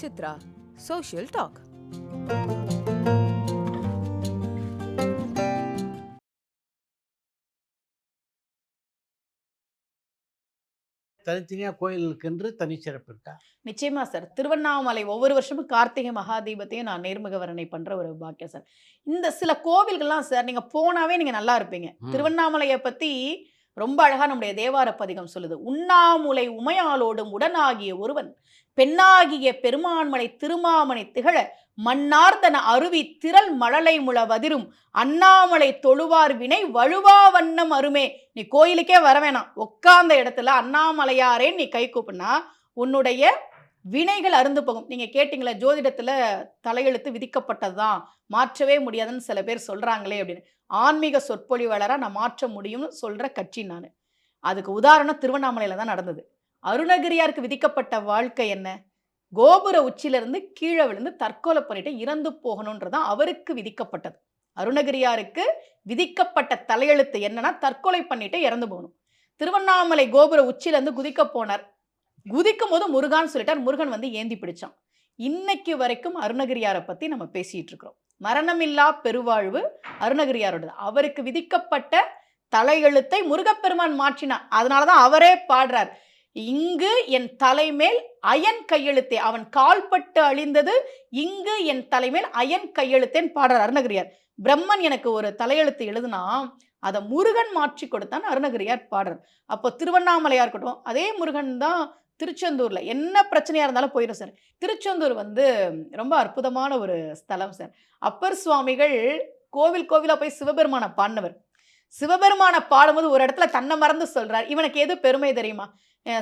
Chitra social talk தனித்தனியாக கோயிலுக்கென்று தனிச்சிறப்பு இருக்கா? நிச்சயமா சார் திருவண்ணாமலை ஒவ்வொரு வருஷமும் கார்த்திகை மகாதீபத்தையும் நான் நேர்முக வர்ணனை பண்ற ஒரு பாக்கியம் சார் இந்த சில கோவில்கள்லாம் சார் நீங்க போனாவே நீங்க நல்லா இருப்பீங்க. திருவண்ணாமலையை பத்தி ரொம்ப அழகா நம்முடைய தேவார பதிகம் சொல்லுது. உண்ணாமுலை உமையாளோடும் உடனாகிய ஒருவன் பெண்ணாகிய பெருமான்மலை திருமாமனை திகழ மன்னார்தன அருவி திரள் மழலை முளவதிரும் அண்ணாமலை தொழுவார் வினை வழுவா வண்ணம் அருமே. நீ கோயிலுக்கே வர வேணாம். உட்கார்ந்த இடத்துல அண்ணாமலையாரே நீ கை கூப்பினா உன்னுடைய வினைகள் அருந்து போகும். நீங்கள் கேட்டீங்களா ஜோதிடத்தில் தலையெழுத்து விதிக்கப்பட்டது தான் மாற்றவே முடியாதுன்னு சில பேர் சொல்கிறாங்களே அப்படின்னு. ஆன்மீக சொற்பொழிவாளராக நான் மாற்ற முடியும்னு சொல்கிற கட்சி நான். அதுக்கு உதாரணம் திருவண்ணாமலையில் தான் நடந்தது. அருணகிரியாருக்கு விதிக்கப்பட்ட வாழ்க்கை என்ன? கோபுர உச்சியிலிருந்து கீழே விழுந்து தற்கொலை பண்ணிட்டு இறந்து போகணுன்றதான் அவருக்கு விதிக்கப்பட்டது. அருணகிரியாருக்கு விதிக்கப்பட்ட தலையெழுத்து என்னன்னா தற்கொலை பண்ணிட்டு இறந்து போகணும். திருவண்ணாமலை கோபுர உச்சியிலேருந்து குதிக்க போனார். குதிக்கும் போது முருகான்னு சொல்லிட்டார். முருகன் வந்து ஏந்தி பிடிச்சான். இன்னைக்கு வரைக்கும் அருணகிரியாரை பத்தி நம்ம பேசிட்டு இருக்கிறோம். மரணமில்லா பெருவாழ்வு அருணகிரியாரோடது. அவருக்கு விதிக்கப்பட்ட தலையெழுத்தை முருகப்பெருமான் மாற்றினார். அதனாலதான் அவரே பாடுறார். இங்கு என் தலைமேல் அயன் கையெழுத்தே. அவன் கால்பட்டு அழிந்தது இங்கு என் தலைமேல் அயன் கையெழுத்தேன்னு பாடுறார் அருணகிரியார். பிரம்மன் எனக்கு ஒரு தலையெழுத்து எழுதுனா அதை முருகன் மாற்றி கொடுத்தான் அருணகிரியார் பாடுறார். அப்போ திருவண்ணாமலையா இருக்கட்டும் அதே முருகன் தான் திருச்செந்தூரில் என்ன பிரச்சனையாக இருந்தாலும் போயிடும் சார். திருச்செந்தூர் வந்து ரொம்ப அற்புதமான ஒரு ஸ்தலம் சார். அப்பர் சுவாமிகள் கோவில் கோவிலாக போய் சிவபெருமானை பாடினவர். சிவபெருமானை பாடும்போது ஒரு இடத்துல தன்னை மறந்து சொல்கிறார் இவனுக்கு எது பெருமை தெரியுமா?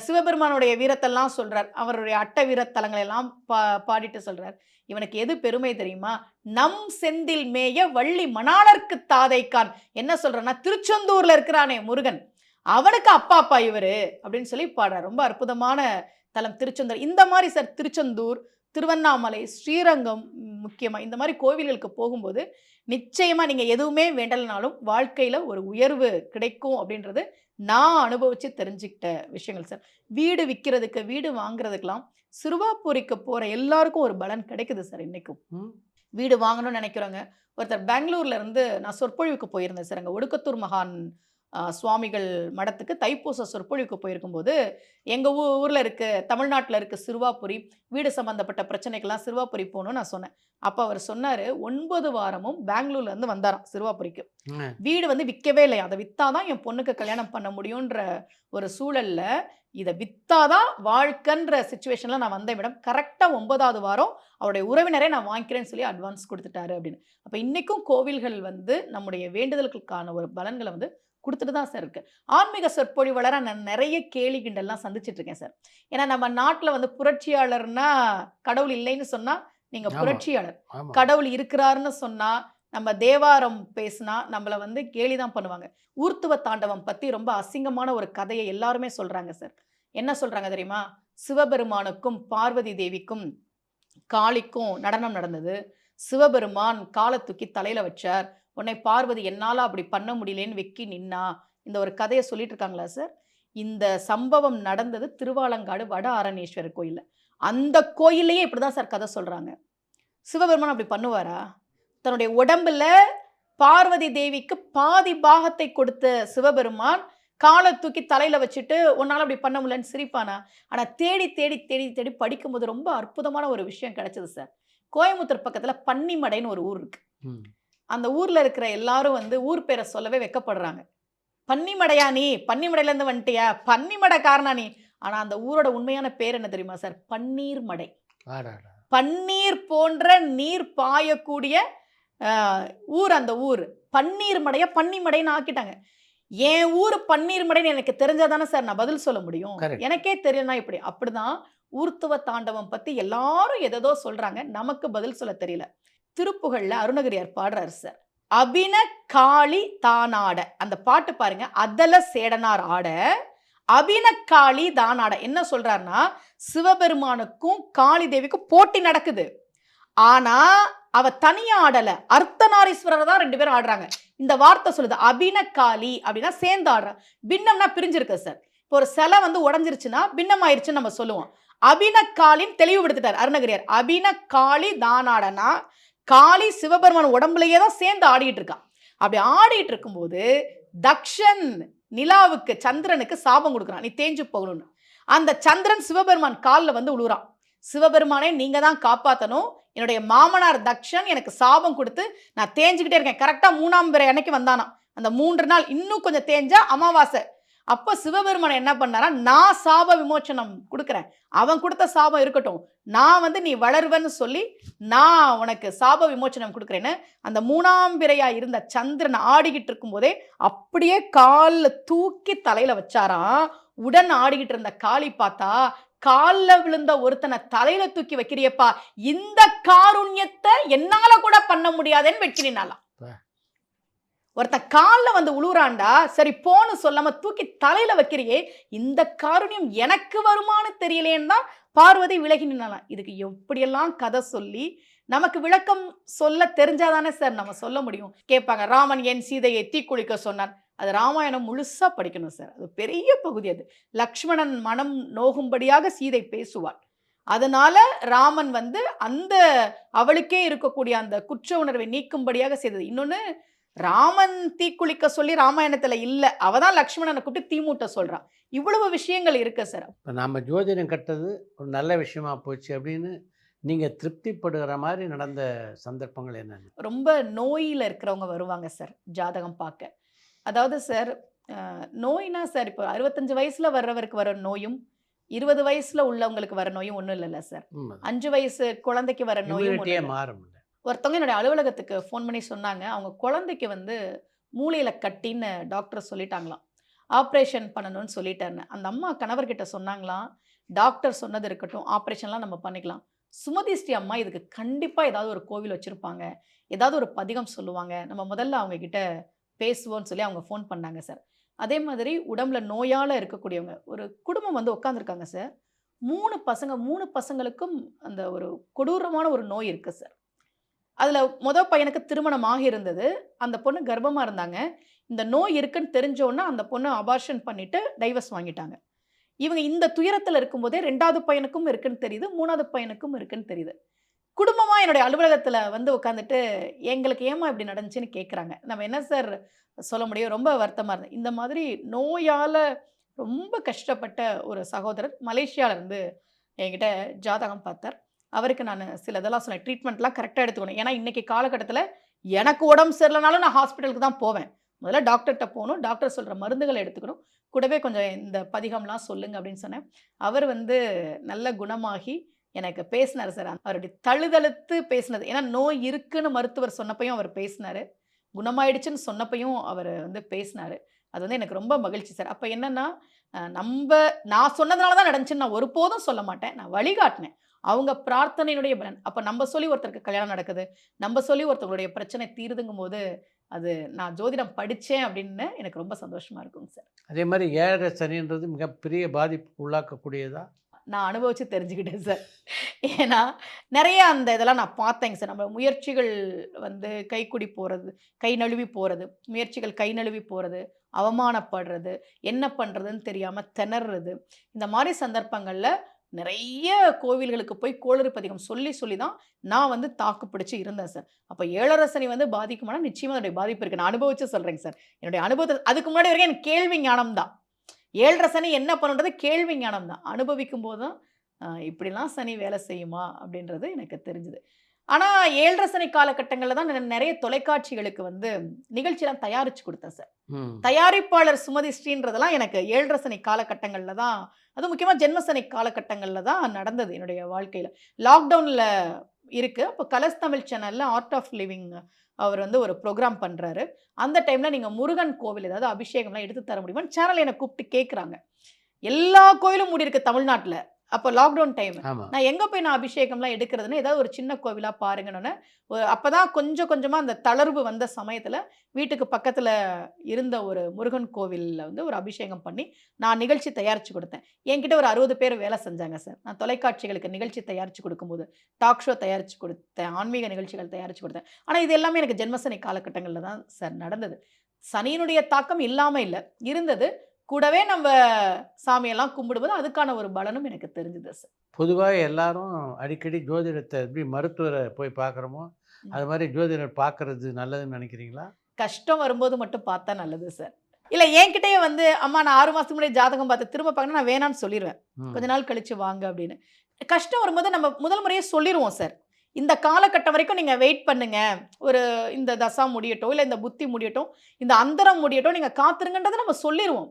சிவபெருமானுடைய வீரத்தெல்லாம் சொல்கிறார் அவருடைய அட்ட வீரத்தலங்களை எல்லாம் பா பாடிட்டு சொல்கிறார் இவனுக்கு எது பெருமை தெரியுமா? நம் செந்தில் மேய வள்ளி மணாளர்க்கு தாதைக்கான். என்ன சொல்கிறேன்னா திருச்செந்தூரில் இருக்கிறானே முருகன். அவனுக்கு அப்பா அப்பா இவரு அப்படின்னு சொல்லி பாடுறார். ரொம்ப அற்புதமான தலம். திருச்செந்தூர். இந்த மாதிரி சார் திருச்செந்தூர் திருவண்ணாமலை ஸ்ரீரங்கம் ம், முக்கியமா இந்த மாதிரி கோவில்களுக்கு போகும்போது நிச்சயமா நீங்க எதுவுமே வேண்டலைனாலும் வாழ்க்கையில ஒரு உயர்வு கிடைக்கும் அப்படின்றது நான் அனுபவிச்சு தெரிஞ்சுக்கிட்ட விஷயங்கள் சார். வீடு விற்கிறதுக்கு வீடு வாங்குறதுக்கெல்லாம் சிறுவாப்பூரிக்கு போற எல்லாருக்கும் ஒரு பலன் கிடைக்குது சார் இன்னைக்கும். ம். வீடு வாங்கணும்னு நினைக்கிறவங்க. ஒருத்தர் பெங்களூர்ல இருந்து நான் சொற்பொழிவுக்கு போயிருந்தேன் சார். அங்கே ஒடுக்கத்தூர் மகான் சுவாமிகள் மடத்துக்கு தைப்பூச சொற்பொழிவுக்கு போயிருக்கும்போது எங்கள் ஊ ஊரில் இருக்க தமிழ்நாட்டில் இருக்க சிறுவாபுரி வீடு சம்மந்தப்பட்ட பிரச்சனைக்கெல்லாம் சிறுவாபுரி போகணும்னு நான் சொன்னேன். அப்போ அவர் சொன்னார் ஒன்பது வாரமும் பெங்களூர்ல இருந்து வந்தாராம் சிறுவாபுரிக்கு. வீடு வந்து விற்கவே இல்லை அதை வித்தாதான் என் பொண்ணுக்கு கல்யாணம் பண்ண முடியுன்ற ஒரு சூழல்ல இதை வித்தாதான் வாழ்க்கைன்ற சுச்சுவேஷன்ல நான் வந்தேன் மேடம். கரெக்டாக ஒன்பதாவது வாரம் அவருடைய உறவினரை நான் வாங்கிக்கிறேன்னு சொல்லி அட்வான்ஸ் கொடுத்துட்டாரு அப்படின்னு. அப்போ இன்னைக்கும் கோவில்கள் வந்து நம்முடைய வேண்டுதல்களுக்கான ஒரு பலன்களை வந்து கொடுத்துட்டு தான் சார் இருக்கு. ஆன்மீக சொற்பொழிவாளராக நான் நிறைய கேலி கிண்டல்லாம் சந்திச்சிட்டு இருக்கேன் சார். ஏன்னா நம்ம நாட்டில் வந்து புரட்சியாளர்னா கடவுள் இல்லைன்னு சொன்னா நீங்க ஆமா. புரட்சியாளர். கடவுள் இருக்கிறாருன்னு சொன்னா நம்ம தேவாரம் பேசினா நம்மள வந்து கேலி தான் பண்ணுவாங்க. ஊர்த்துவ தாண்டவம் பத்தி ரொம்ப அசிங்கமான ஒரு கதையை எல்லாருமே சொல்றாங்க சார். என்ன சொல்றாங்க தெரியுமா? சிவபெருமானுக்கும் பார்வதி தேவிக்கும் காளிக்கும் நடனம் நடந்தது. சிவபெருமான் காலை தூக்கி தலையில வச்சார். உன்னை பார்வதி என்னால் அப்படி பண்ண முடியலேன்னு வெக்கி நின்னா. இந்த ஒரு கதையை சொல்லிட்டு இருக்காங்களா சார்? இந்த சம்பவம் நடந்தது திருவாலங்காடு வட ஆரணேஸ்வரர் கோயிலில். அந்த கோயில்லையே இப்படிதான் சார் கதை சொல்கிறாங்க சிவபெருமான் அப்படி பண்ணுவாரா? தன்னுடைய உடம்புல பார்வதி தேவிக்கு பாதி பாகத்தை கொடுத்த சிவபெருமான் காலை தூக்கி தலையில் வச்சுட்டு உன்னால் அப்படி பண்ண முடியலன்னு சிரிப்பானா? ஆனால் தேடி தேடி தேடி தேடி படிக்கும்போது ரொம்ப அற்புதமான ஒரு விஷயம் கிடைச்சது சார். கோயம்புத்தூர் பக்கத்துல பன்னிமடைன்னு ஒரு ஊர் இருக்கு. அந்த ஊர்ல இருக்கிற எல்லாரும் வந்து ஊர் பேரை சொல்லவே வெக்கப்படுறாங்க. பன்னிமடையா நீ? பன்னிமடையில இருந்து வந்துட்டியா? பன்னிமடை காரணா நீ? ஆனா அந்த ஊரோட உண்மையான பேர் என்ன தெரியுமா சார்? பன்னீர் மடை. பன்னீர் போன்ற நீர் பாயக்கூடிய ஊர் அந்த ஊர். பன்னீர் மடைய பன்னிமடைன்னு ஆக்கிட்டாங்க. என் ஊர் பன்னீர் மடைன்னு எனக்கு தெரிஞ்சாதானே சார் நான் பதில் சொல்ல முடியும். எனக்கே தெரியலனா இப்படி? அப்படிதான் ஊர்த்துவ தாண்டவம் பற்றி எல்லாரும் எதோ சொல்கிறாங்க நமக்கு பதில் சொல்ல தெரியல. திருப்புகழில் அருணகிரியார் பாடுறாரு சார் அபின காளி தானாட. அந்த பாட்டு பாருங்க. அதல சேடனார் ஆட அபின காளி தானாட. என்ன சொல்றாருன்னா சிவபெருமானுக்கும் காளி தேவிக்கும் போட்டி நடக்குது. ஆனா அவ தனியா ஆடல. அர்த்தநாரீஸ்வரர் தான் ரெண்டு பேரும் ஆடுறாங்க. இந்த வார்த்தை சொல்லுது அபின காளி அப்படின்னா சேர்ந்து ஆடுற. பின்னம்னா பிரிஞ்சிருக்கு சார் இப்போ ஒரு சிலை வந்து உடஞ்சிருச்சுன்னா பின்னம் ஆயிடுச்சுன்னு நம்ம சொல்லுவோம். அபினக்காலின் தெளிவுபடுத்திட்டார் அருணகிரியார். அபினக்காளி தானாடனா காளி சிவபெருமான் உடம்புலயே தான் சேர்ந்து ஆடிட்டு இருக்கான் அப்படி ஆடிட்டு இருக்கும்போது தக்ஷன் நிலாவுக்கு சந்திரனுக்கு சாபம் கொடுக்குறான். நீ தேஞ்சு போகணும்னு. அந்த சந்திரன் சிவபெருமான் காலில் வந்து உழுறான் சிவபெருமானே நீங்கள் தான் காப்பாற்றணும் என்னுடைய மாமனார் தக்ஷன் எனக்கு சாபம் கொடுத்து நான் தேஞ்சுக்கிட்டே இருக்கேன். கரெக்டாக மூணாம் பிற அன்னைக்கு வந்தானா அந்த மூன்று நாள் இன்னும் கொஞ்சம் தேஞ்சா அமாவாசை. அப்போ சிவபெருமான் என்ன பண்ணாரா? நான் சாப விமோச்சனம் கொடுக்குறேன். அவன் கொடுத்த சாபம் இருக்கட்டும். நான் வந்து நீ வளருவன்னு சொல்லி நான் உனக்கு சாப விமோச்சனம் கொடுக்குறேன்னு அந்த மூணாம் பிறையா இருந்த சந்திரன் ஆடிக்கிட்டு இருக்கும்போதே அப்படியே காலில் தூக்கி தலையில் வச்சாராம். உடன் ஆடிக்கிட்டு இருந்த காளி பார்த்தா காலில் விழுந்த ஒருத்தனை தலையில தூக்கி வைக்கிறியப்பா. இந்த காருண்யத்தை என்னால கூட பண்ண முடியாதுன்னு வெட்கினாலாம் ஒருத்த ஒருத்தன் காலில் வந்து உழுவுறான்டா சரி போன்னு சொல்லாம தூக்கி தலையில வைக்கிறியே இந்த காரணியம் எனக்கு வருமானு தெரியலேன்னு தான் பார்வதி விலகி நின்னாலாம் இதுக்கு எப்படியெல்லாம் கதை சொல்லி நமக்கு விளக்கம் சொல்ல தெரிஞ்சாதானே சார் நம்ம சொல்ல முடியும். கேட்பாங்க ராமன் என் சீதையை தீக்குளிக்க சொன்னான் அது ராமாயணம் முழுசாக படிக்கணும் சார். அது பெரிய பகுதி அது. லக்ஷ்மணன் மனம் நோகும்படியாக சீதை பேசுவாள். அதனால ராமன் வந்து அந்த அவளுக்கே இருக்கக்கூடிய அந்த குற்ற உணர்வை நீக்கும்படியாக செய்தது. இன்னொன்று ராமன் தீக்குளிக்க சொல்லி ராமாயணத்துல இல்ல. அவ தான் லக்ஷ்மணனை கூப்பிட்டு தீமூட்ட சொல்றான். இவ்வளவு விஷயங்கள் இருக்கு சார் இப்போ நாம் ஜோதிடம் கட்டது ஒரு நல்ல விஷயமா போச்சு அப்படின்னு நீங்கள் திருப்திப்படுகிற மாதிரி நடந்த சந்தர்ப்பங்கள் என்னென்ன? ரொம்ப நோயில் இருக்கிறவங்க வருவாங்க சார் ஜாதகம் பார்க்க. அதாவது சார் நோய்னா சார் இப்போ அறுபத்தஞ்சு வயசுல வர்றவருக்கு வர நோயும் இருபது வயசுல உள்ளவங்களுக்கு வர நோயும் ஒன்றும் இல்லைல்ல சார் அஞ்சு வயசு குழந்தைக்கு வர நோயும் ஒண்ணும் இம்யூனிட்டியே இல்ல. மாறும் ஒருத்தவங்க என்னுடைய அலுவலகத்துக்கு ஃபோன் பண்ணி சொன்னாங்க. அவங்க குழந்தைக்கு வந்து மூளையில் கட்டின்னு டாக்டர் சொல்லிட்டாங்களாம். ஆப்ரேஷன் பண்ணணும்னு சொல்லிட்டாருன்னு. அந்த அம்மா கணவர்கிட்ட சொன்னாங்களாம் டாக்டர் சொன்னது இருக்கட்டும் ஆப்ரேஷன்லாம் நம்ம பண்ணிக்கலாம். சுமதி ஸ்ரீ அம்மா இதுக்கு கண்டிப்பாக ஏதாவது ஒரு கோவில் வச்சுருப்பாங்க. ஏதாவது ஒரு பதிகம் சொல்லுவாங்க. நம்ம முதல்ல அவங்க கிட்ட பேசுவோம்னு சொல்லி அவங்க ஃபோன் பண்ணாங்க சார் அதே மாதிரி உடம்புல நோயால் இருக்கக்கூடியவங்க ஒரு குடும்பம் வந்து உட்காந்துருக்காங்க சார் மூணு பசங்க மூணு பசங்களுக்கும் அந்த ஒரு கொடூரமான ஒரு நோய் இருக்குது சார் அதில் மொதல் பையனுக்கு திருமணம் ஆகியிருந்தது. அந்த பொண்ணு கர்ப்பமாக இருந்தாங்க. இந்த நோய் இருக்குன்னு தெரிஞ்சோன்னா அந்த பொண்ணு அபார்ஷன் பண்ணிவிட்டு டைவர்ஸ் வாங்கிட்டாங்க. இவங்க இந்த துயரத்தில் இருக்கும்போதே ரெண்டாவது பையனுக்கும் இருக்குன்னு தெரியுது. மூணாவது பையனுக்கும் இருக்குன்னு தெரியுது. குடும்பமாக என்னுடைய அலுவலகத்தில் வந்து உட்காந்துட்டு எங்களுக்கு ஏமா இப்படி நடந்துச்சுன்னு கேட்குறாங்க நம்ம என்ன சார் சொல்ல முடியும்? ரொம்ப வருத்தமாக இருந்தது இந்த மாதிரி நோயால் ரொம்ப கஷ்டப்பட்ட ஒரு சகோதரர் மலேசியாவிலேருந்து என்கிட்ட ஜாதகம் பார்த்தார். அவருக்கு நான் சில இதெல்லாம் சொன்னேன். ட்ரீட்மெண்ட்லாம் கரெக்டாக எடுத்துக்கணும். ஏன்னா இன்னைக்கு காலகட்டத்தில் எனக்கு உடம்பு சரியில்லைனாலும் நான் ஹாஸ்பிட்டலுக்கு தான் போவேன். முதல்ல டாக்டர்கிட்ட போகணும். டாக்டர் சொல்கிற மருந்துகளை எடுத்துக்கணும். கூடவே கொஞ்சம் இந்த பதிகம்லாம் சொல்லுங்க அப்படின்னு சொன்னேன். அவர் வந்து நல்ல குணமாகி எனக்கு பேசினார் சார். அவருடைய தழுதழுத்து பேசினது. ஏன்னா நோய் இருக்குன்னு மருத்துவர் சொன்னப்பையும் அவர் பேசினார். குணமாயிடுச்சுன்னு சொன்னப்பையும் அவர் வந்து பேசினார். அது வந்து எனக்கு ரொம்ப மகிழ்ச்சி சார். அப்போ என்னென்னா நம்ம நான் சொன்னதுனால தான் நடந்துச்சுன்னு நான் ஒருபோதும் சொல்ல மாட்டேன். நான் வழிகாட்டினேன். அவங்க பிரார்த்தனையினுடைய பலன். அப்போ நம்ம சொல்லி ஒருத்தருக்கு கல்யாணம் நடக்குது. நம்ம சொல்லி ஒருத்தவங்களுடைய பிரச்சனை தீருதுங்கும் போது அது நான் ஜோதிடம் படித்தேன் அப்படின்னு எனக்கு ரொம்ப சந்தோஷமா இருக்குங்க சார். அதே மாதிரி ஏழரை சனின்றது மிகப்பெரிய பாதிப்பு உள்ளாக்கக்கூடியதா? நான் அனுபவிச்சு தெரிஞ்சுக்கிட்டேன் சார். ஏன்னா நிறைய அந்த இதெல்லாம் நான் பார்த்தேங்க சார். நம்ம முயற்சிகள் வந்து கைக்குடி போகிறது கை நழுவி போகிறது முயற்சிகள் கை நழுவி போகிறது அவமானப்படுறது என்ன பண்ணுறதுன்னு தெரியாமல் திணறது இந்த மாதிரி சந்தர்ப்பங்களில் நிறைய கோவில்களுக்கு போய் கோளறு பதிகம் சொல்லி சொல்லி தான் நான் வந்து தாக்கு பிடிச்சி இருந்தேன் சார். அப்போ ஏழரசனி வந்து பாதிக்குமானா நிச்சயமாக அதோடைய பாதிப்பு இருக்குது நான் அனுபவிச்சு சொல்கிறேங்க சார். என்னுடைய அனுபவத்தை அதுக்கு முன்னாடி வரைக்கும் எனக்கு கேள்வி ஞானம் தான். ஏழரை சனி என்ன பண்ணுன்றது கேள்வி ஞானம் தான். அனுபவிக்கும் போது தான் இப்படிலாம் சனி வேலை செய்யுமா? அப்படின்றது எனக்கு தெரிஞ்சுது. ஆனால் ஏழரை சனி காலகட்டங்களில் தான் நான் நிறைய தொலைக்காட்சிகளுக்கு வந்து நிகழ்ச்சியெல்லாம் தயாரித்து கொடுத்தேன் சார். தயாரிப்பாளர் சுமதி ஸ்ரீன்றதெல்லாம் எனக்கு ஏழரை சனி காலகட்டங்களில் தான் அது முக்கியமாக ஜென்மசனி காலகட்டங்களில் தான் நடந்தது என்னுடைய வாழ்க்கையில். லாக்டவுனில் இருக்குது அப்போ கலர்ஸ் தமிழ் சேனலில் ஆர்ட் ஆஃப் லிவிங் அவர் வந்து ஒரு ப்ரோக்ராம் பண்ணுறாரு அந்த டைமில் நீங்கள் முருகன் கோவில் ஏதாவது அபிஷேகம்லாம் எடுத்து தர முடியுமா சேனல் என்னை கூப்பிட்டு கேட்குறாங்க எல்லா கோயிலும் மூடி இருக்கு தமிழ்நாட்டில். அப்போ லாக்டவுன் டைம் நான் எங்கே போய் நான் அபிஷேகம்லாம் எடுக்கிறதுன்னு ஏதாவது ஒரு சின்ன கோவிலாக பாருங்கன்னு அப்போ தான் கொஞ்சம் கொஞ்சமாக அந்த தளர்வு வந்த சமயத்தில் வீட்டுக்கு பக்கத்தில் இருந்த ஒரு முருகன் கோவிலில் வந்து ஒரு அபிஷேகம் பண்ணி நான் நிகழ்ச்சி தயாரித்து கொடுத்தேன். என்கிட்ட ஒரு அறுபது பேர் வேலை செஞ்சாங்க சார். நான் தொலைக்காட்சிகளுக்கு நிகழ்ச்சி தயாரித்து கொடுக்கும்போது டாக் ஷோ தயாரித்து கொடுத்தேன் ஆன்மீக நிகழ்ச்சிகள் தயாரித்து கொடுத்தேன். ஆனால் இது எல்லாமே எனக்கு ஜென்மசனி காலகட்டங்களில் தான் சார் நடந்தது. சனியினுடைய தாக்கம் இல்லாமல் இல்லை. இருந்தது. கூடவே நம்ம சாமியெல்லாம் கும்பிடும்போது அதுக்கான ஒரு பலனும் எனக்கு தெரிஞ்சுது சார். பொதுவாக எல்லாரும் அடிக்கடி ஜோதிடத்தை எப்படி மருத்துவரை போய் பார்க்குறோமோ அது மாதிரி ஜோதிடர் பார்க்கறது நல்லதுன்னு நினைக்கிறீங்களா? கஷ்டம் வரும்போது மட்டும் பார்த்தா நல்லது சார். இல்லை என்கிட்டயே வந்து அம்மா நான் ஆறு மாதத்துக்கு முன்னாடி ஜாதகம் பார்த்து திரும்ப பார்க்கணும் நான் வேணான்னு சொல்லிடுவேன். கொஞ்ச நாள் கழிச்சு வாங்க அப்படின்னு. கஷ்டம் வரும்போது நம்ம முதல் முறையே சொல்லிடுவோம் சார். இந்த காலகட்டம் வரைக்கும் நீங்கள் வெயிட் பண்ணுங்க. ஒரு இந்த தசா முடியட்டும் இல்லை இந்த புத்தி முடியட்டும் இந்த அந்தரம் முடியட்டும் நீங்கள் காத்துருங்கன்றதை நம்ம சொல்லிடுவோம்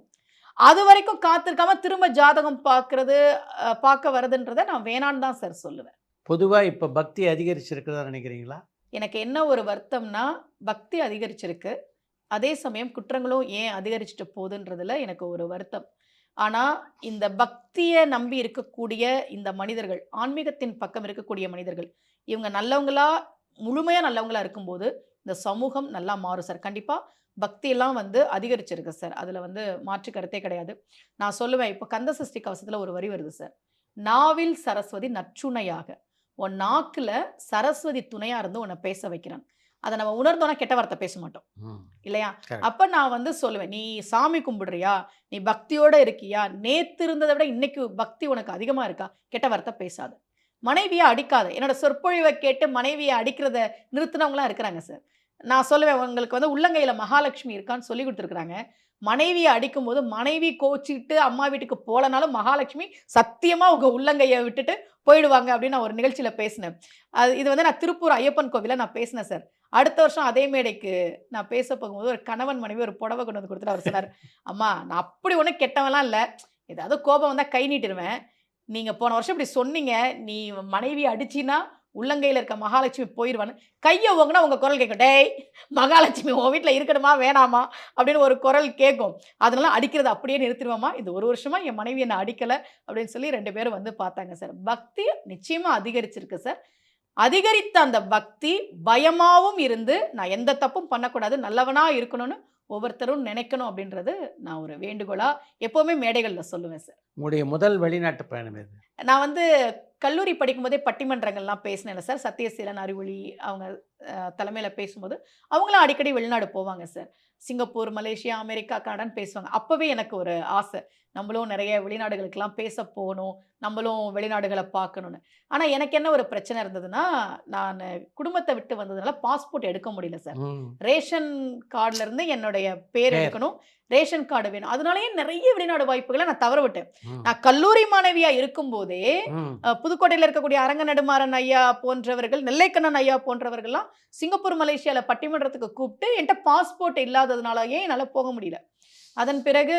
அது வரைக்கும் காத்திருக்காம திரும்ப ஜாதகம் பார்க்கறது பார்க்க வருதுன்றதை நான் வேணான்னு தான் சார் சொல்லுவேன். பொதுவாக இப்போ பக்தி அதிகரிச்சிருக்குதா நினைக்கிறீங்களா? எனக்கு என்ன ஒரு வருத்தம்னா பக்தி அதிகரிச்சிருக்கு. அதே சமயம் குற்றங்களும் ஏன் அதிகரிச்சுட்டு போகுதுன்றதுல எனக்கு ஒரு வருத்தம். ஆனால் இந்த பக்தியை நம்பி இருக்கக்கூடிய இந்த மனிதர்கள் ஆன்மீகத்தின் பக்கம் இருக்கக்கூடிய மனிதர்கள் இவங்க நல்லவங்களா முழுமையாக நல்லவங்களா இருக்கும்போது இந்த சமூகம் நல்லா மாறும் சார். கண்டிப்பாக பக்தியெல்லாம் வந்து அதிகரிச்சிருக்கு சார். அதில் வந்து மாற்று கருத்தே கிடையாது. நான் சொல்லுவேன் இப்போ கந்த சஷ்டி கவசத்தில் ஒரு வரி வருது சார். நாவில் சரஸ்வதி நற்றுணையாக. உன் நாக்கில் சரஸ்வதி துணையாக இருந்து உன்னை பேச வைக்கிறான். அதை நம்ம உணர்ந்தோன்னா கெட்ட வார்த்தை பேச மாட்டோம். இல்லையா. அப்ப நான் வந்து சொல்லுவேன் நீ சாமி கும்பிடுறியா? நீ பக்தியோட இருக்கியா? நேத்து இருந்ததை விட இன்னைக்கு பக்தி உனக்கு அதிகமா இருக்கா? கெட்ட வார்த்தை பேசாத. மனைவியை அடிக்காத. என்னோட சொற்பொழிவை கேட்டு மனைவியை அடிக்கிறத நிறுத்தினவங்களாம் இருக்கிறாங்க சார். நான் சொல்லுவேன் உங்களுக்கு வந்து உள்ளங்கையில் மகாலட்சுமி இருக்கான்னு சொல்லி கொடுத்துருக்குறாங்க. மனைவியை அடிக்கும்போது மனைவி கோச்சிட்டு அம்மா வீட்டுக்கு போலனாலும் மகாலட்சுமி சத்தியமாக உங்கள் உள்ளங்கையை விட்டுட்டு போயிடுவாங்க அப்படின்னு நான் ஒரு நிகழ்ச்சியில் பேசினேன். அது இது வந்து நான் திருப்பூர் ஐயப்பன் கோவிலில் நான் பேசினேன் சார். அடுத்த வருஷம் அதே மேடைக்கு நான் பேச போகும்போது ஒரு கணவன் மனைவி ஒரு புடவை கொண்டு வந்து கொடுத்துட்டு அவர் சொன்னார் அம்மா நான் அப்படி ஒன்றும் கெட்டவன்லாம் இல்லை. ஏதாவது கோபம் வந்தால் கை நீட்டிடுவேன். நீங்கள் போன வருஷம் இப்படி சொன்னீங்க. நீ மனைவி அடிச்சின்னா உள்ளங்கையில் இருக்க மகாலட்சுமி போயிடுவான்னு கையை ஓங்கினா உங்கள் குரல் கேட்கும். டேய் மகாலட்சுமி உன் வீட்டில் இருக்கணுமா? வேணாமா? அப்படின்னு ஒரு குரல் கேட்கும். அதனால அடிக்கிறத அப்படியே நிறுத்திடுவோமா? இது ஒரு வருஷமா என் மனைவி என்னை அடிக்கலை அப்படின்னு சொல்லி ரெண்டு பேரும் வந்து பார்த்தாங்க சார். பக்தி நிச்சயமாக அதிகரிச்சிருக்கு சார். அதிகரித்த அந்த பக்தி பயமாவும் இருந்து நான் எந்த தப்பும் பண்ணக்கூடாது நல்லவனா இருக்கணும்னு ஒவ்வொருத்தரும் நினைக்கணும் அப்படின்றது நான் ஒரு வேண்டுகோளா எப்பவுமே மேடைகளில் சொல்லுவேன் சார். உங்களுடைய முதல் வெளிநாட்டு பயணம் எது? நான் வந்து கல்லூரி படிக்கும்போதே பட்டிமன்றங்கள்லாம் பேசினேன் சார். சத்யசீலன் அறிவொளி அவங்க தலைமையில் பேசும்போது அவங்களும் அடிக்கடி வெளிநாடு போவாங்க சார். சிங்கப்பூர் மலேசியா அமெரிக்கா கனடான்னு பேசுவாங்க. அப்போவே எனக்கு ஒரு ஆசை. நம்மளும் நிறைய வெளிநாடுகளுக்கெல்லாம் பேச போகணும் நம்மளும் வெளிநாடுகளை பார்க்கணுன்னு ஆனால் எனக்கு என்ன ஒரு பிரச்சனை இருந்ததுன்னா நான் குடும்பத்தை விட்டு வந்ததுனால பாஸ்போர்ட் எடுக்க முடியல சார். ரேஷன் கார்டுல இருந்து என்னுடைய பேர். எடுக்கணும் ரேஷன் கார்டு வேணும். அதனாலயே நிறைய வெளிநாடு வாய்ப்புகளை நான் தவற விட்டேன். நான் கல்லூரி மாணவியா இருக்கும்போதே புதுக்கோட்டையில் இருக்கக்கூடிய அரங்க நெடுமாறன் ஐயா போன்றவர்கள் நெல்லைக்கண்ணன் ஐயா போன்றவர்கள்லாம் சிங்கப்பூர் மலேசியால பட்டிமன்றத்துக்கு கூப்பிட்டு என்கிட்ட பாஸ்போர்ட் இல்லாததுனாலயே என்னால் போக முடியல. அதன் பிறகு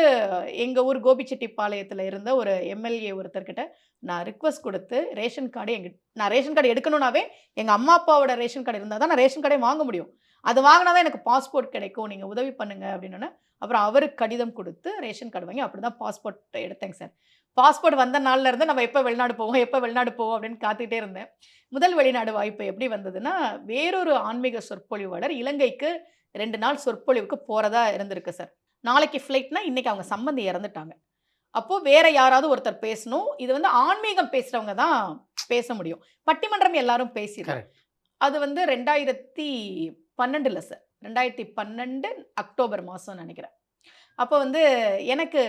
எங்கள் ஊர் கோபிச்செட்டிப்பாளையத்தில் இருந்த ஒரு எம்எல்ஏ ஒருத்தர்கிட்ட நான் ரிக்வஸ்ட் கொடுத்து ரேஷன் கார்டு எங்க நான் ரேஷன் கார்டு எடுக்கணும்னாவே எங்கள் அம்மா அப்பாவோட ரேஷன் கார்டு இருந்தால் தான் நான் ரேஷன் கார்டே வாங்க முடியும். அது வாங்கினா தான் எனக்கு பாஸ்போர்ட் கிடைக்கும் நீங்கள் உதவி பண்ணுங்க அப்படின்னு அப்புறம் அவருக்கு கடிதம் கொடுத்து ரேஷன் கார்டு வாங்கி அப்படி தான் பாஸ்போர்ட் எடுத்தேங்க சார். பாஸ்போர்ட் வந்த நாள்லேருந்து நம்ம எப்போ வெளிநாடு போவோம் எப்போ வெளிநாடு போவோம் அப்படின்னு காத்துக்கிட்டே இருந்தேன். முதல் வெளிநாடு வாய்ப்பு எப்படி வந்ததுன்னா வேறொரு ஆன்மீக சொற்பொழிவாளர் இலங்கைக்கு ரெண்டு நாள் சொற்பொழிவுக்கு போகிறதா இருந்திருக்கு சார். நாளைக்கு ஃப்ளைட்னா இன்னைக்கு அவங்க சம்பந்தி இறந்துட்டாங்க. அப்போது வேற யாராவது ஒருத்தர் பேசணும். இது வந்து ஆன்மீகம் பேசுகிறவங்க தான் பேச முடியும். பட்டிமன்றம் எல்லாரும் பேசிடுறாங்க. அது வந்து ரெண்டாயிரத்தி பன்னெண்டுல சார் ரெண்டாயிரத்தி பன்னெண்டு அக்டோபர் மாதம் நினைக்கிறேன். அப்போ வந்து எனக்கு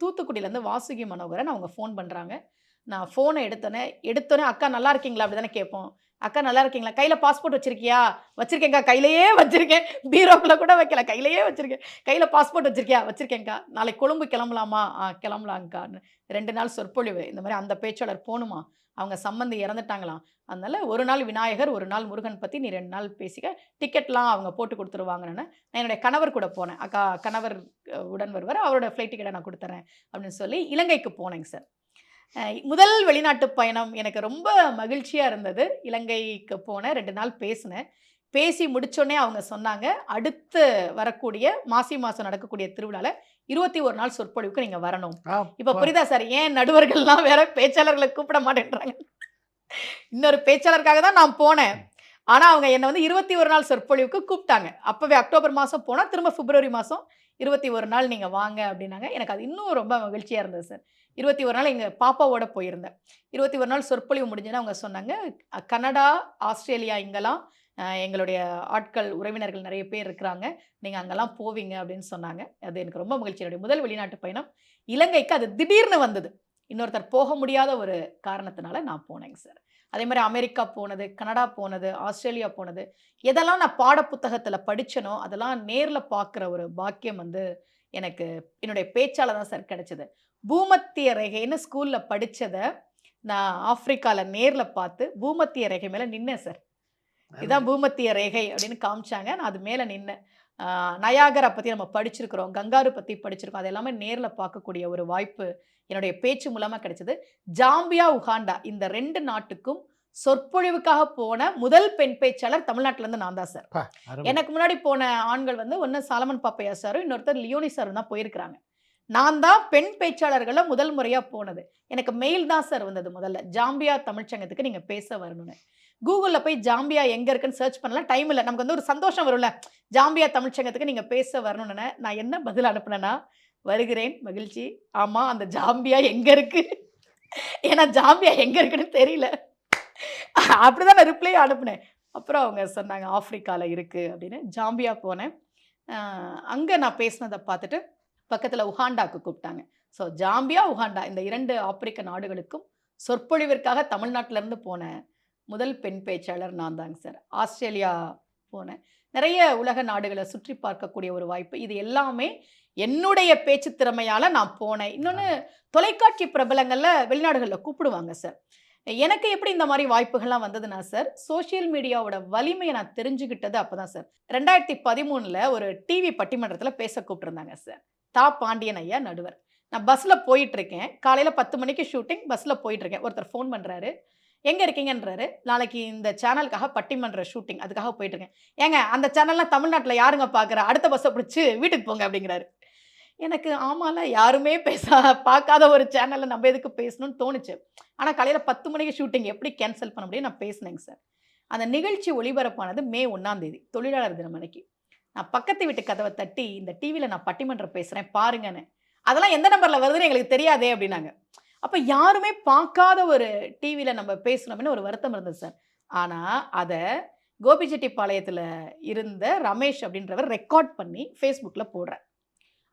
தூத்துக்குடியிலேருந்து வாசுகி மனோகரன் அவங்க ஃபோன் பண்ணுறாங்க நான் ஃபோனை எடுத்தோன்னே எடுத்தோன்னே அக்கா நல்லா இருக்கீங்களா? அப்படி தானே கேட்போம். அக்கா நல்லா இருக்கீங்களா? கையில் பாஸ்போர்ட் வச்சிருக்கியா? வச்சிருக்கேங்க்கா கையிலேயே வச்சிருக்கேன். பீரோக்குள்ள கூட வைக்கல. கையிலேயே வச்சிருக்கேன். கையில் பாஸ்போர்ட் வச்சிருக்கியா? வச்சிருக்கேங்க்கா நாளைக்கு கொழும்பு கிளம்பலாமா? ஆ கிளம்பலாங்க்கா ரெண்டு நாள் சொற்பொழிவு. இந்த மாதிரி அந்த பேச்சாளர் போகணுமா அவங்க சம்மந்தி இறந்துட்டாங்களாம். அதனால் ஒரு நாள் விநாயகர் ஒரு நாள் முருகன் பற்றி நீ ரெண்டு நாள் பேசிக்க. டிக்கெட்லாம் அவங்க போட்டு கொடுத்துருவாங்கன்னு நான் என்னுடைய கணவர் கூட போனேன். அக்கா கணவர் உடன் வருவார். அவரோட ஃப்ளைட் டிக்கெட்டை நான் கொடுத்துறேன் அப்படின்னு சொல்லி இலங்கைக்கு போனேங்க சார். முதல் வெளிநாட்டு பயணம் எனக்கு ரொம்ப மகிழ்ச்சியாக இருந்தது. இலங்கைக்கு போனேன் ரெண்டு நாள் பேசினேன். பேசி முடிச்சோடனே அவங்க சொன்னாங்க அடுத்து வரக்கூடிய மாசி மாதம் நடக்கக்கூடிய திருவிழால இருபத்தி ஒரு நாள் சொற்பொழிவுக்கு நீங்கள் வரணும். இப்போ. புரியுதா சார்? ஏன் நடுவர்கள்லாம் வேற பேச்சாளர்களை கூப்பிட மாட்டேன்றாங்க. இன்னொரு பேச்சாளருக்காக தான் நான் போனேன். ஆனா அவங்க என்னை வந்து இருபத்தி ஒரு நாள் சொற்பொழிவுக்கு கூப்பிட்டாங்க. அப்பவே அக்டோபர் மாசம் போனா திரும்ப பிப்ரவரி மாசம் இருபத்தி ஒரு நாள் நீங்க வாங்க அப்படின்னாங்க. எனக்கு அது இன்னும் ரொம்ப மகிழ்ச்சியா இருந்தது சார். இருபத்தி ஒரு நாள் எங்கள் பாப்பாவோட போயிருந்தேன். இருபத்தி ஒரு நாள் சொற்பொழிவு முடிஞ்சுன்னு அவங்க சொன்னாங்க கனடா ஆஸ்திரேலியா இங்கெல்லாம் எங்களுடைய ஆட்கள் உறவினர்கள் நிறைய பேர் இருக்கிறாங்க. நீங்கள் அங்கெல்லாம் போவீங்க அப்படின்னு சொன்னாங்க. அது எனக்கு ரொம்ப மகிழ்ச்சி. என்னுடைய முதல் வெளிநாட்டு பயணம் இலங்கைக்கு அது திடீர்னு வந்தது. இன்னொருத்தர் போக முடியாத ஒரு காரணத்தினால நான் போனேங்க சார். அதே மாதிரி அமெரிக்கா போனது கனடா போனது ஆஸ்திரேலியா போனது. எதெல்லாம் நான் பாடப்புத்தகத்தில் படித்தனோ அதெல்லாம் நேரில் பார்க்குற ஒரு பாக்கியம் வந்து எனக்கு என்னுடைய பேச்சால தான் சார் கிடைச்சது. பூமத்திய ரேகைன்னு ஸ்கூலில் படிச்சதை நான் ஆப்பிரிக்காவில் நேரில் பார்த்து பூமத்திய ரேகை மேலே நின்னேன் சார் இதான் பூமத்திய ரேகை அப்படின்னு காமிச்சாங்க. நான் அது மேலே நின்னேன். நயாகரா பற்றி நம்ம படிச்சிருக்கிறோம் கங்காரு பற்றி படிச்சிருக்கோம். அது எல்லாமே நேரில் பார்க்கக்கூடிய ஒரு வாய்ப்பு என்னுடைய பேச்சு மூலமாக கிடைச்சது. ஜாம்பியா உகாண்டா இந்த ரெண்டு நாட்டுக்கும் சொற்பொழிவுக்காக போன முதல் பெண் பேச்சாளர் தமிழ்நாட்டிலேருந்து நான் தான் சார். எனக்கு முன்னாடி போன ஆண்கள் வந்து ஒன்று சாலமன் பாப்பையா சாரும் இன்னொருத்தர் லியோனி சாரும் தான் போயிருக்கிறாங்க. நான் தான் பெண் பேச்சாளர்களில் முதல் முறையாக போனது. எனக்கு மெயில் தான் சார் வந்தது முதல்ல. ஜாம்பியா தமிழ்ச்சங்கத்துக்கு நீங்கள் பேச வரணும்னு. கூகுளில் போய் ஜாம்பியா எங்கே இருக்குன்னு சர்ச் பண்ணலாம். டைம் இல்லை. நமக்கு வந்து ஒரு சந்தோஷம் வரும்ல. ஜாம்பியா தமிழ்ச்சங்கத்துக்கு நீங்கள் பேச வரணும்னு. நான் என்ன பதில் அனுப்புனேன்னா வருகிறேன் மகிழ்ச்சி. ஆமாம் அந்த ஜாம்பியா எங்கே இருக்கு? ஏன்னா ஜாம்பியா எங்கே இருக்குன்னு தெரியல. அப்படிதான் நான் ரிப்ளை அனுப்புனேன். அப்புறம் அவங்க சொன்னாங்க ஆப்பிரிக்காவில் இருக்குது அப்படின்னு. ஜாம்பியா போனேன். அங்கே நான் பேசினதை பார்த்துட்டு பக்கத்தில் உகாண்டாக்கு கூப்பிட்டாங்க. ஸோ ஜாம்பியா உகாண்டா இந்த இரண்டு ஆப்பிரிக்க நாடுகளுக்கும் சொற்பொழிவிற்காக தமிழ்நாட்டிலேருந்து போன முதல் பெண் பேச்சாளர் நான் தாங்க சார். ஆஸ்திரேலியா போனேன். நிறைய உலக நாடுகளை சுற்றி பார்க்கக்கூடிய ஒரு வாய்ப்பு. இது எல்லாமே என்னுடைய பேச்சு திறமையால் நான் போனேன். இன்னொன்று தொலைக்காட்சி பிரபலங்களில் வெளிநாடுகளில் கூப்பிடுவாங்க சார். எனக்கு எப்படி இந்த மாதிரி வாய்ப்புகள்லாம் வந்ததுன்னா சார் சோஷியல் மீடியாவோட வலிமையை நான் தெரிஞ்சுக்கிட்டது அப்போ தான் சார். ரெண்டாயிரத்தி பதிமூணில் ஒரு டிவி பட்டிமன்றத்தில் பேச கூப்பிட்டுருந்தாங்க சார். தா. பாண்டியன் ஐயா நடுவர். நான் பஸ்ஸில் போயிட்டுருக்கேன். காலையில் பத்து மணிக்கு ஷூட்டிங் பஸ்ஸில் போயிட்டுருக்கேன். ஒருத்தர் ஃபோன் பண்ணுறாரு எங்கே இருக்கீங்கன்றாரு. நாளைக்கு இந்த சேனலுக்காக பட்டிமன்ற ஷூட்டிங் அதுக்காக போயிட்டுருக்கேன். ஏங்க அந்த சேனல்லாம் தமிழ்நாட்டில் யாருங்க பார்க்குறா அடுத்த பஸ்ஸை பிடிச்சி வீட்டுக்கு போங்க அப்படிங்கிறாரு. எனக்கு ஆமால யாருமே பேச பார்க்காத ஒரு சேனலில் நம்ம எதுக்கு பேசணும்னு தோணுச்சு. ஆனால் காலையில் பத்து மணிக்கு ஷூட்டிங் எப்படி கேன்சல் பண்ண முடியும்? நான் பேசினேங்க சார். அந்த நிகழ்ச்சி ஒளிபரப்பானது மே ஒன்றாந்தேதி தொழிலாளர் தினம் அன்னைக்கு. நான் பக்கத்து வீட்டு கதவை தட்டி இந்த டிவியில் நான் பட்டிமன்றம் பேசுகிறேன் பாருங்கன்னு. அதெல்லாம் எந்த நம்பரில் வருதுன்னு எங்களுக்கு தெரியாதே அப்படின்னாங்க. அப்போ யாருமே பார்க்காத ஒரு டிவியில் நம்ம பேசணும்னு ஒரு வருத்தம் இருந்தது சார். ஆனால் அதை கோபிச்செட்டிப்பாளையத்தில் இருந்த ரமேஷ் அப்படின்றவர் ரெக்கார்ட் பண்ணி ஃபேஸ்புக்கில் போடுறேன்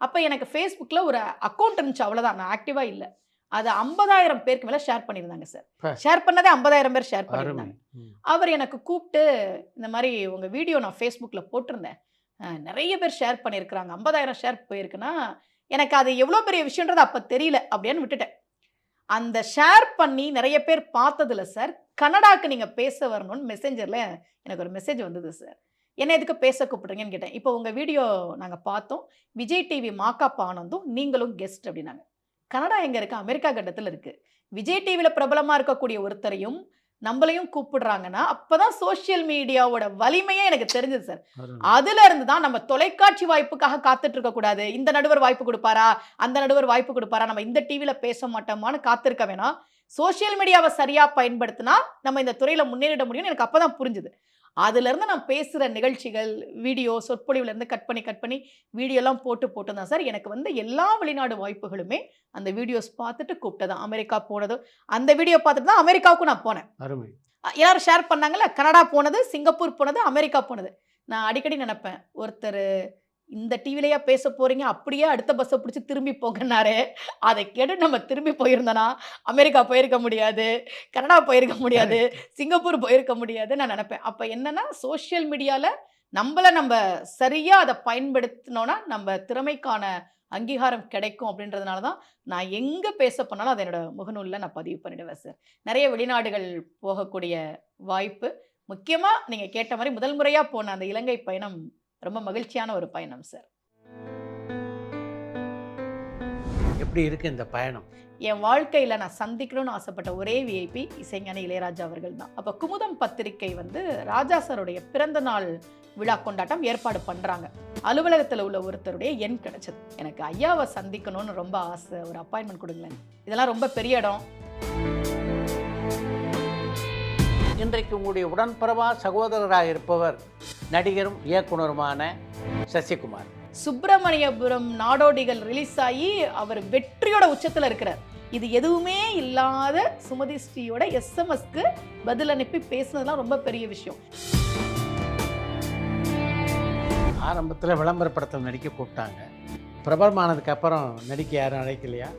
அப்போ எனக்கு ஃபேஸ்புக்கில் ஒரு அக்கௌண்ட் இருந்துச்சு அவ்வளோதான் நான் ஆக்டிவாக இல்லை. அது ஐம்பதாயிரம் பேருக்கு மேலே ஷேர் பண்ணியிருந்தாங்க சார். ஷேர் பண்ணதே ஐம்பதாயிரம் பேர் ஷேர் பண்ணியிருந்தாங்க. அவர் எனக்கு கூப்பிட்டு இந்த மாதிரி உங்கள் வீடியோ நான் ஃபேஸ்புக்கில் போட்டிருந்தேன். நிறைய பேர் ஷேர் பண்ணியிருக்கிறாங்க. ஐம்பதாயிரம் ஷேர் போயிருக்குன்னா எனக்கு அது எவ்வளோ பெரிய விஷயன்றது அப்போ தெரியல அப்படின்னு விட்டுட்டேன். அந்த ஷேர் பண்ணி நிறைய பேர் பார்த்ததுல சார் கனடாக்கு நீங்கள் பேச வரணும்னு மெசேஞ்சரில் எனக்கு ஒரு மெசேஜ் வந்தது சார் என்ன எதுக்கு பேச கூப்பிட்றீங்கன்னு கேட்டேன். இப்போ உங்கள் வீடியோ நாங்கள் பார்த்தோம். விஜய் டிவி மாக்காப்பா ஆனந்தும் நீங்களும் கெஸ்ட் அப்படின்னாங்க. கனடா எங்கே இருக்கு? அமெரிக்கா கண்டத்தில் இருக்குது விஜய் டிவியில் பிரபலமாக இருக்கக்கூடிய ஒருத்தரையும் நம்மளையும் கூப்பிடுறாங்கன்னா அப்பதான் சோஷியல் மீடியாவோட வலிமையே எனக்கு தெரிஞ்சது சார். அதுல இருந்து தான் நம்ம தொலைக்காட்சி வாய்ப்புக்காக காத்துட்டு இருக்க கூடாது. இந்த நடுவர் வாய்ப்பு கொடுப்பாரா? அந்த நடுவர் வாய்ப்பு கொடுப்பாரா? நம்ம இந்த டிவில பேச மாட்டோமான்னு காத்திருக்க வேணாம். சோஷியல் மீடியாவை சரியா பயன்படுத்தினா நம்ம இந்த துறையில முன்னேறிட முடியும்னு எனக்கு அப்பதான் புரிஞ்சுது. அதுல இருந்து நான் பேசுற நிகழ்ச்சிகள் வீடியோ சொற்பொழிவுல இருந்து கட் பண்ணி கட் பண்ணி வீடியோ எல்லாம் போட்டு போட்டு தான். சார் எனக்கு வந்து எல்லா வெளிநாடு வாய்ப்புகளுமே அந்த வீடியோஸ் பார்த்துட்டு கூப்பிட்டதான் அமெரிக்கா போனது அந்த வீடியோ பார்த்துட்டு தான் அமெரிக்காவுக்கும் நான் போனேன். அருமை. எல்லாரும் ஷேர் பண்ணாங்கல்ல கனடா போனது சிங்கப்பூர் போனது அமெரிக்கா போனது. நான் அடிக்கடி நினைப்பேன் ஒருத்தர் இந்த டிவிலையா பேச போறீங்க? அப்படியே அடுத்த பஸ்ஸை பிடிச்சி திரும்பி போகனாரு அதை கேட்டு நம்ம திரும்பி போயிருந்தோன்னா அமெரிக்கா போயிருக்க முடியாது கனடா போயிருக்க முடியாது சிங்கப்பூர் போயிருக்க முடியாது நான் நினைப்பேன். அப்போ என்னன்னா சோஷியல் மீடியாவில் நம்மளை நம்ம சரியாக அதை பயன்படுத்தினோன்னா நம்ம திறமைக்கான அங்கீகாரம் கிடைக்கும் அப்படின்றதுனால தான் நான் எங்கே பேச போனாலும் அதை என்னோட முகநூலில் நான் பதிவு பண்ணிடுவேன் சார் நிறைய வெளிநாடுகள் போகக்கூடிய வாய்ப்பு. முக்கியமாக நீங்கள் கேட்ட மாதிரி முதல் முறையாக போன அந்த இலங்கை பயணம் ரொம்ப மகிழ்ச்சியான ஒரு பயணம் சார். எப்படி இருக்கு இந்த பயணம்? என் வாழ்க்கையில் நான் சந்திக்கணும்னு ஆசைப்பட்ட ஒரே விஐபி இசைஞானி இளையராஜா அவர்கள் தான். அப்போ குமுதம் பத்திரிகை வந்து ராஜா சாருடைய பிறந்த நாள் விழா கொண்டாட்டம் ஏற்பாடு பண்ணுறாங்க அலுவலகத்தில் உள்ள ஒருத்தருடைய எண் கிடைச்சது. எனக்கு ஐயாவை சந்திக்கணும்னு ரொம்ப ஆசை. ஒரு அப்பாயின்மெண்ட் கொடுங்களேன். இதெல்லாம் ரொம்ப பெரிய இடம். இன்றைக்கு உங்களுடைய உடன்பரவா சகோதரராக இருப்பவர் நடிகரும் இயக்குனருமான சசிகுமார். சுப்பிரமணியபுரம் நாடோடிகள் ரிலீஸ் ஆகி அவர் வெற்றியோட உச்சத்தில் இருக்கிறார். இது எதுவுமே இல்லாத சுமதி ஸ்ரீயோட எஸ்எம்எஸ்க்கு பதில் அனுப்பி பேசுனதுலாம் ரொம்ப பெரிய விஷயம். ஆரம்பத்தில் விளம்பர படத்தில் நடிக்க கூப்பிட்டாங்க. பிரபலமானதுக்கு அப்புறம் நடிக்க யாரும் அழைக்கலையா?